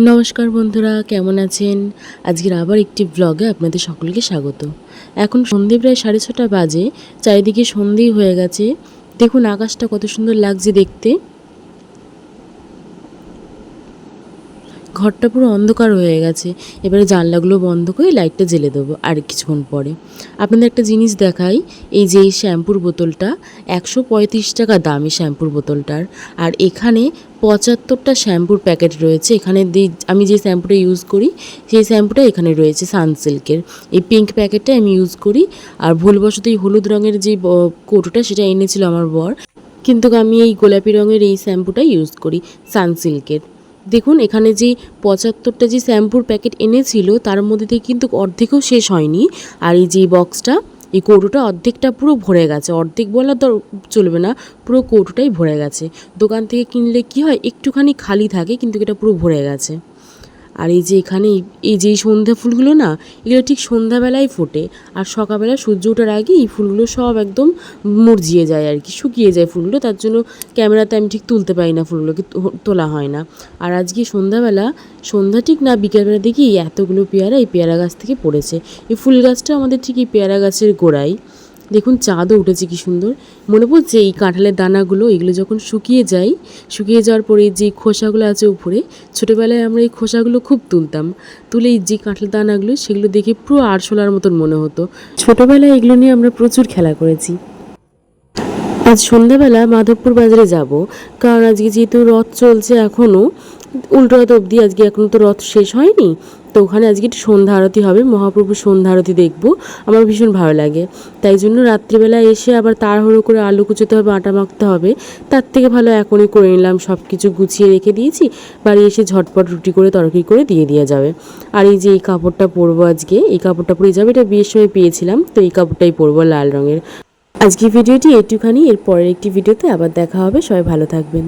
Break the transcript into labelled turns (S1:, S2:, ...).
S1: নমস্কার বন্ধুরা, কেমন আছেন? আজকের আবার একটি ব্লগে আপনাদের সকলকে স্বাগত। এখন সন্ধে প্রায় সাড়ে ছটা বাজে, চারিদিকে সন্ধেই হয়ে গেছে। দেখুন, আকাশটা কত সুন্দর লাগছে দেখতে। ঘরটা পুরো অন্ধকার হয়ে গেছে। এবারে জানলাগুলো বন্ধ করে লাইটটা জ্বেলে দেবো আর কিছুক্ষণ পরে। আপনাদের একটা জিনিস দেখাই, এই যে এই শ্যাম্পুর বোতলটা, একশো পঁয়ত্রিশ টাকা দাম এই শ্যাম্পুর বোতলটার। আর এখানে পঁচাত্তরটা শ্যাম্পুর প্যাকেট রয়েছে। এখানে আমি যে শ্যাম্পুটা ইউজ করি, সেই শ্যাম্পুটা এখানে রয়েছে সানসিল্কের এই পিঙ্ক প্যাকেটটা আমি ইউজ করি। আর ভুলবশত এই হলুদ রঙের যে কৌটোটা, সেটা এনেছিল আমার বর। কিন্তু আমি এই গোলাপি রঙের এই শ্যাম্পুটা ইউজ করি সানসিল্কের দেখুন, এখানে যে পঁচাত্তরটা যে শ্যাম্পুর প্যাকেট এনেছিল, তার মধ্যে থেকে কিন্তু অর্ধেকও শেষ হয়নি। আর এই যে বক্সটা, এই কৌটোটা অর্ধেকটা পুরো ভরে গেছে। অর্ধেক বলা তো চলবে না, পুরো কৌটোটাই ভরে গেছে। দোকান থেকে কিনলে কি হয়, একটুখানি খালি থাকে, কিন্তু এটা পুরো ভরে গেছে। আর এই যে এখানে এই- যে সন্ধ্যা ফুলগুলো না, এগুলো ঠিক সন্ধ্যাবেলায় ফোটে। আর সকালবেলা সূর্য ওঠার আগে এই ফুলগুলো সব একদম মরজিয়ে যায় আর কি, শুকিয়ে যায় ফুলগুলো। তার জন্য ক্যামেরাতে আমি ঠিক তুলতে পারি না ফুলগুলোকে তোলা হয় না। আর আজকে সন্ধ্যাবেলা, সন্ধ্যা ঠিক না, বিকেলবেলা দেখি এতগুলো পেয়ারা এই পেয়ারা গাছ থেকে পড়েছে। এই ফুল গাছটা আমাদের ঠিক এই পেয়ারা গাছের গোড়ায়। দেখুন চাঁদও উঠেছে কি সুন্দর। মনে পড়ছে এই কাঁঠালের দানাগুলো, এগুলো যখন শুকিয়ে যায়, শুকিয়ে যাওয়ার পরে যে খোসাগুলো আছে উপরে, ছোটোবেলায় আমরা এই খোসাগুলো খুব তুলতাম। তুলে এই যে কাঁঠালের দানাগুলো, সেগুলো দেখে পুরো আরশোলার মতন মনে হতো। ছোটোবেলায় এগুলো নিয়ে আমরা প্রচুর খেলা করেছি। আজ সন্ধ্যাবেলা মাধবপুর বাজারে যাব। কারণ আজকে যেহেতু রথ চলছে এখনও উল্টো রথ অবধি আজকে এখনও তো রথ শেষ হয়নি। তো ওখানে আজকে একটু সন্ধ্যা আরতি হবে, মহাপ্রভুর সন্ধ্যা আরতি দেখব। আমার ভীষণ ভালো লাগে। তাই জন্য রাত্রিবেলা এসে আবার তাড়াহুড়ো করে আলু কুচোতে হবে, আটা মাখতে হবে। তার থেকে ভালো এখনই করে নিলাম সব কিছু গুছিয়ে রেখে দিয়েছি। বাড়ি এসে ঝটপট রুটি করে, তরকারি করে দিয়ে দেওয়া যাবে। আর এই যে এই কাপড়টা পরবো আজকে, এই কাপড়টা পরে যাবে, এটা বিয়ের সময় পেয়েছিলাম, তো এই কাপড়টাই পরবো লাল রঙের। আজকে ভিডিওটি একটুখানি এর পরের একটি ভিডিওতে আবার দেখা হবে। সবাই ভালো থাকবেন।